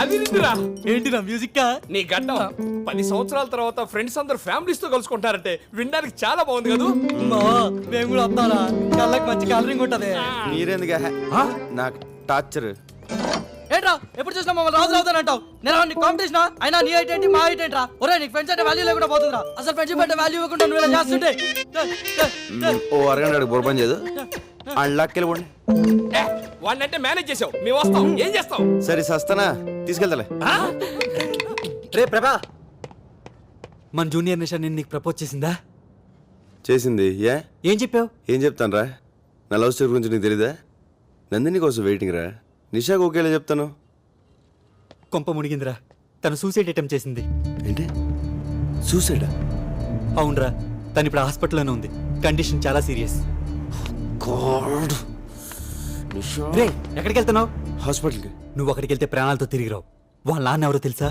అది నిందిరా. ఏంటి నా మ్యూజిక్ నీ గడ్డం. పది సంవత్సరాల తర్వాత ఫ్రెండ్స్ అందరు ఫ్యామిలీస్తో కలుసుకుంటారంటే వినడానికి చాలా బాగుంది కదా? మేము కూడా వస్తారా కళ్ళకి మంచి కలరింగ్ ఉంటది. మీరెందుకు? నాకు టార్చర్. ఏంట్రా ఎప్పుడు చూసినా మమ్మల్ని రాజు రావుతాను అంటావు. నేను నీ కాంపిటీషన్ అయినా నీ హైట్ ఏంటి మా హైట్ ఏంట్రా? ఒరే నీకు ఫ్రెండ్స్ అంటే వాల్యూ లేకుండా పోతుందిరా. అసలు ఫ్రెండ్షిప్ అంటే వాల్యూ ఇవ్వకుండా నువ్వు ఇలా చేస్తుంటే. ఓ అరగంట అడుగు బొరపని చేయదు అళ్ళకెళ్ళిపోండి వాడినంటే మేనేజ్ చేసావు. మేము వస్తాం. ఏం చేస్తాం? సరే సస్తానా. తీసుకెళ్తాలే. రే ప్రభా. మన జూనియర్ నిషా నేను నీకు ప్రపోజ్ చేసిందా? చేసింది. ఏ? ఏం చెప్పావు? ఏం చెప్తాను రా నా లవ్ స్టోరీ గురించి నీకు తెలీదా? నందిని కోసం వెయిటింగ్ రా. నిషాకు ఒకేలా చెప్తాను. కొంప మునిగిందిరా. తను సూసైడ్ అటెంప్ట్ చేసింది. ఏంటి? సూసైడా అవునరా. తను ఇప్పుడు హాస్పిటల్లోనే ఉంది. కండిషన్ చాలా సీరియస్. గాడ్. రే ఎక్కడికి వెళ్తున్నావు? హాస్పిటల్కి. నువ్వు అక్కడికి వెళ్తే ప్రాణాలతో తిరిగి రావు వాళ్ళ నాన్న ఎవరో తెలుసా?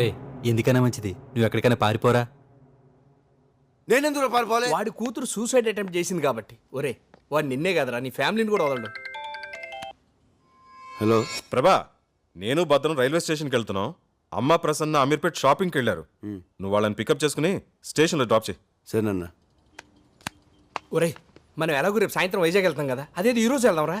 రే ఎందుకైనా మంచిది. నువ్వు ఎక్కడికైనా పారిపోరా. నేనెందుకు పారిపోలే వాడి కూతురు సూసైడ్ అటెంప్ట్ చేసింది కాబట్టి. ఒరే వాడు నిన్నే కదరా నీ ఫ్యామిలీని కూడా వదలడు. హలో. ప్రభా నేను భద్రం రైల్వే స్టేషన్కి వెళ్తున్నాం. అమ్మ ప్రసన్న అమీర్పేట్ షాపింగ్కి వెళ్ళారు. నువ్వు వాళ్ళని పికప్ చేసుకుని స్టేషన్లో డ్రాప్ చేయి. సరేనన్నా ఒరే మనం ఎలాగో రేపు సాయంత్రం వైజాగ్ వెళ్తాం కదా? అదేది ఈ రోజు వెళ్దాంరా?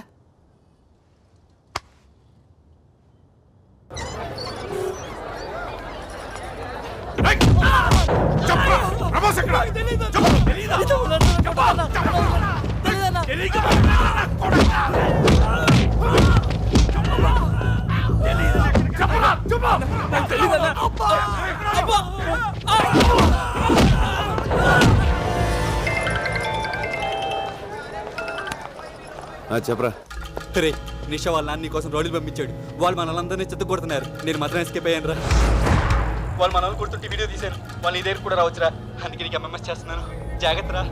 చెప్పరా. రే నిషా వాళ్ళ నాన్న కోసం రోడ్లు పంపించాడు. వాళ్ళు మనల్ని చెత్త కొడుతున్నారు నేను మాత్రం ఎస్కేప్ అయ్యాను రా వాళ్ళు మనల్ని కొడుతుంటే వీడియో తీశాను. వాళ్ళు ఈ దగ్గర కూడా రావచ్చురా. అందుకే నీకు ఎంఎంఎస్ చేస్తున్నాను. జాగ్రత్త రా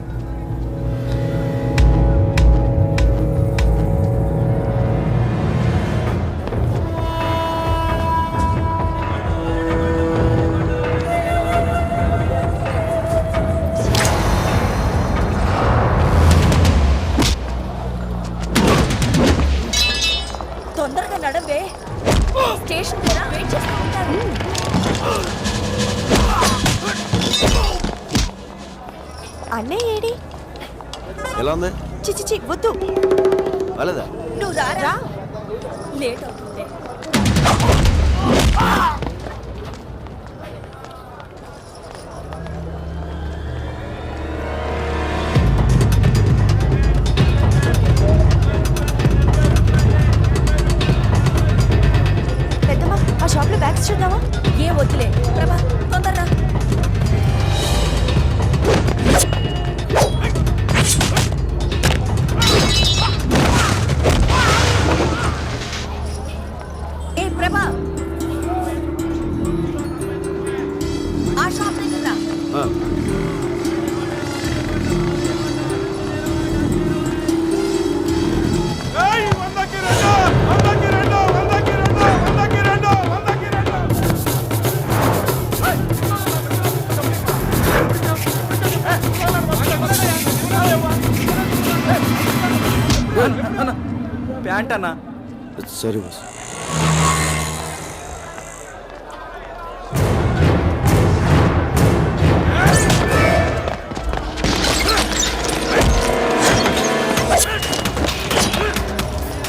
అన్నయ్య ఏడి? ఎలా ఉంది? చిచి చి వద్దు. అలాదా నువ్వు రారా? లేట్ అవుతుంది. అన్న సరే బాస్.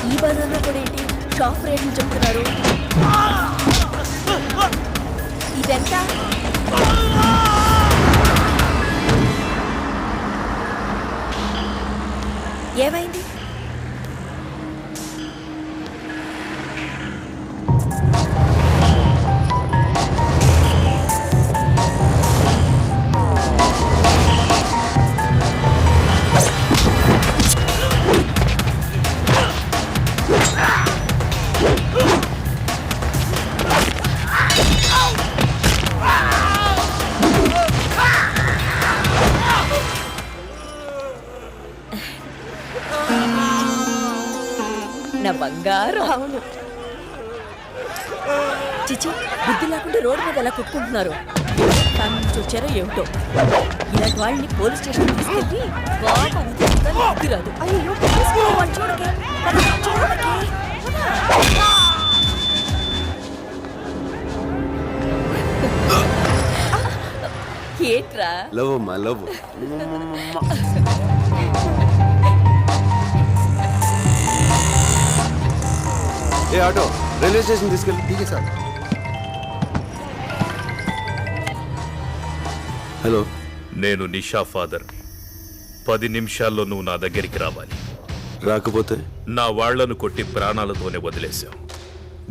ఈ బజార్లో కూడా ఏంటి? షాప్ రేట్లు చెప్తున్నారు. ఇదెంత? ఏమైంది? అవును. చిచి బుద్ధి లేకుండా రోడ్డు మీద ఎలా కుక్కుంటున్నారు నుంచి వచ్చారో ఏమిటో? ఇలాంటి వాళ్ళని పోలీస్ స్టేషన్ తీసుకెళ్ళి బాగా బుద్ధి రాదు. అయ్యో వాడిని చూడకే. చూడకే. ఏంట్రా? లవ్ అమ్మా లవ్ ఏ ఆటో? రైల్వే స్టేషన్ తీసుకెళ్ళి. ఠీకే సార్. హలో. నేను నిషా ఫాదర్. పది నిమిషాల్లో నువ్వు నా దగ్గరికి రావాలి. రాకపోతే? నా వాళ్ళను కొట్టి ప్రాణాలతోనే వదిలేశావు.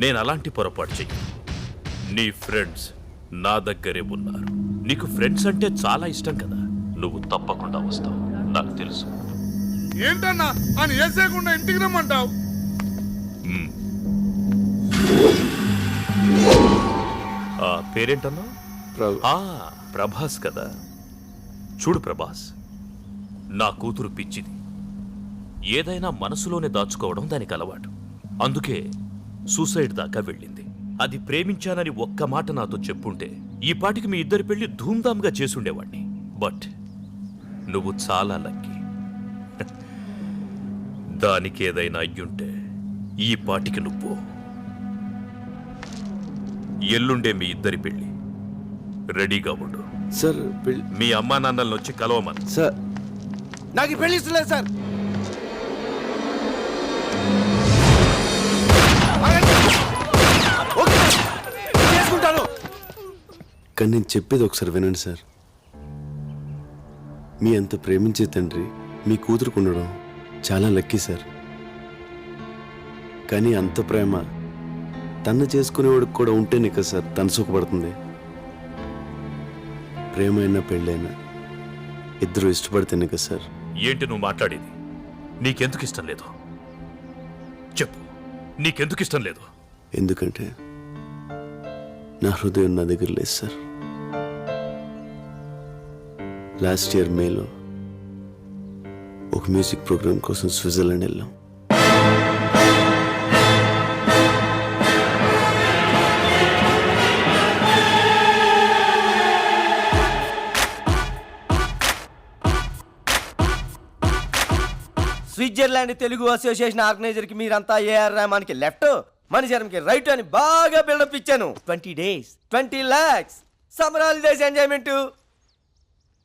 నేను అలాంటి పొరపాటు చెయ్యి నీ ఫ్రెండ్స్ నా దగ్గరే ఉన్నారు. నీకు ఫ్రెండ్స్ అంటే చాలా ఇష్టం కదా. నువ్వు తప్పకుండా వస్తావు. నాకు తెలుసు. ఏంటన్నా? ఆయన వేసేయకుండా ఇంటికి రమ్మంటావు? పేరేంటన్నా? ఆ ప్రభాస్ కదా. చూడు ప్రభాస్ నా కూతురు పిచ్చిది. ఏదైనా మనసులోనే దాచుకోవడం దానికి అలవాటు. అందుకే సూసైడ్ దాకా వెళ్ళింది. అది ప్రేమించానని ఒక్క మాట నాతో చెప్పుంటే ఈ పాటికి మీ ఇద్దరి పెళ్ళి ధూమ్ధామ్గా చేసుండేవాణ్ణి. బట్ నువ్వు చాలా లక్కీ. దానికి ఏదైనా అయ్యుంటే ఈ పాటికి నువ్వు ఎల్లుండే మీ ఇద్దరి పెళ్ళి రెడీగా ఉండు. సార్ పెళ్ళి మీ అమ్మా నాన్నలను వచ్చి కలవమని. సార్. నాకు పెళ్ళి ఇష్టం లేదు సార్. కానీ నేను చెప్పేది ఒకసారి వినండి సార్. మీ అంత ప్రేమించే తండ్రి మీ కూతురుకు ఉండడం చాలా లక్కీ సార్. కానీ అంత ప్రేమ తను చేసుకునేవాడికి కూడా ఉంటేనే కదా సార్ తను సుఖపడుతుంది. ప్రేమ అయినా పెళ్ళైనా ఇద్దరు ఇష్టపడితేనే కదా సార్. ఏంటి నువ్వు మాట్లాడేది? నీకెందుకు ఇష్టం లేదు? చెప్పు. నీకెందుకు ఇష్టం లేదు? ఎందుకంటే నా హృదయం నా దగ్గర లేదు సార్. లాస్ట్ ఇయర్ మేలో ఒక మ్యూజిక్ ప్రోగ్రామ్ కోసం స్విట్జర్లాండ్ వెళ్ళాం. స్విట్జర్లాండ్ తెలుగు అసోసియేషన్ ఆర్గనైజర్కి మీరంతా ఏఆర్ రెహమాన్కి లెఫ్ట్ మణిశరంకి రైట్ అని బాగా బిల్డప్ ఇచ్చాను. Twenty days twenty lakhs. Summer holidays enjoyment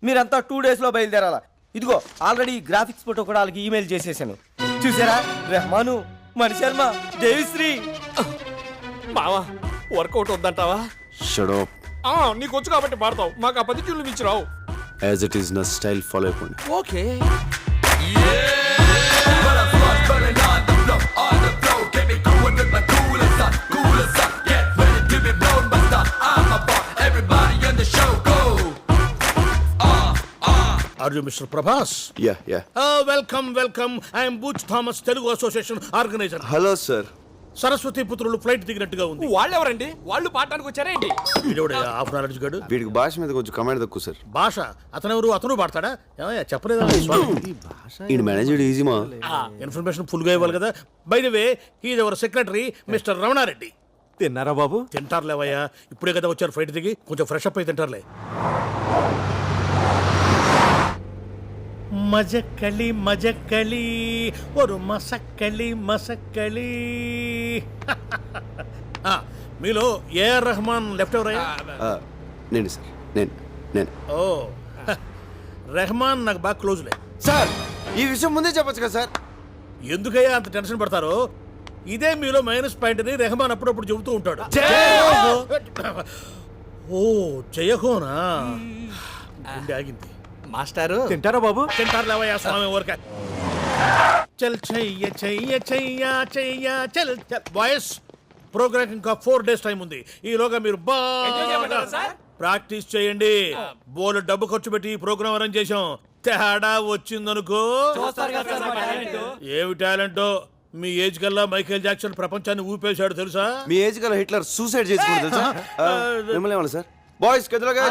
మీరంతా టూ డేస్లో బయలుదేరాలా? ఇదిగో ఆల్రెడీ గ్రాఫిక్స్ ఫోటో కూడా వాళ్ళకి ఈమెయిల్ చేసేసాను. చూసారా? రెహమాను మణిశర్మ దేవిశ్రీ. మావా వర్కౌట్ వద్దంటావా? షడప్ ఆ, నీకు వచ్చు కాబట్టి పాడతావు మాకు ఆ పది ట్యూన్లు ఇచ్చి రావు. యాజ్ ఇట్ ఈస్ నా స్టైల్ ఫాలో అయిపోండి. Okay are you mister Prabhas yeah yeah welcome welcome I'm Butch Thomas Telugu association organiser hello sir Saraswati పుత్రులు ఫ్లైట్ దిగినట్టుగా ఉంది. వాళ్ళెవరండి? వాళ్ళు పాడటానికి వచ్చారేంటి వీడెవడయ్యా, హాఫ్ నాలెడ్జ్ గడు. వీడికి భాష మీద కొంచెం కమాండ్ తక్కువ సార్. భాష? అతనెవరు? అతను పాడతాడా? ఏమయ్యా, చెప్పలేదా? స్వామి? ఈ మేనేజర్ ఈజీ మా. ఇన్ఫర్మేషన్ ఫుల్గా ఇవ్వాలి కదా. By the way he's our secretary mister Ramana Reddy తిన్నారా బాబు? తింటారులేవయ్యా ఇప్పుడే కదా వచ్చారు ఫ్లైట్ దిగి. కొంచెం ఫ్రెష్ అప్ అయి తింటారులే. మజక్కలి మజక్కలి ఒక మసక్కలి మసక్కలి. ఆ, మీలో ఏఆర్ రెహమాన్ లెఫ్ట్ ఎవరయ్యా నేను సార్ నేను నేను. ఓ రెహమాన్ నాకు బాగా క్లోజ్లే సార్ ఈ విషయం ముందే చెప్పొచ్చు కదా సార్? ఎందుకయ్యా అంత టెన్షన్ పడతారో? ఇదే మీలో మైనస్ పాయింట్ అని రెహమాన్ అప్పుడప్పుడు చెబుతూ ఉంటాడు. ఓ జయహోనా? గుండె ఆగింది. మాస్టారు? తింటారా బాబు? తింటారు లేవయ్యా స్వామి ఊరక. చల్ చెయ్య చెయ్య చెయ్య చెయ్య చల్ చల్. వాయిస్ ప్రోగ్రామ్ ఇంకా ఫోర్ డేస్ టైం ఉంది. ఈలోగా మీరు బాగా ప్రాక్టీస్ చేయండి. బోలు డబ్బు ఖర్చు పెట్టి ఈ ప్రోగ్రామ్ అరేంజ్ చేశాం. తేడా వచ్చిందనుకో. ఏమి టాలెంటో? మీ ఏజ్ కల్లా మైకేల్ జాక్సన్ ప్రపంచాన్ని ఊపేశాడు తెలుసా? మీ ఏజ్ గల హిట్లర్ సూసైడ్ చేసుకుంటుంది తెలుసా? ఆ, మిమ్మల్ని ఏమన్నా సార్? బాయ్స్ గదిలోగా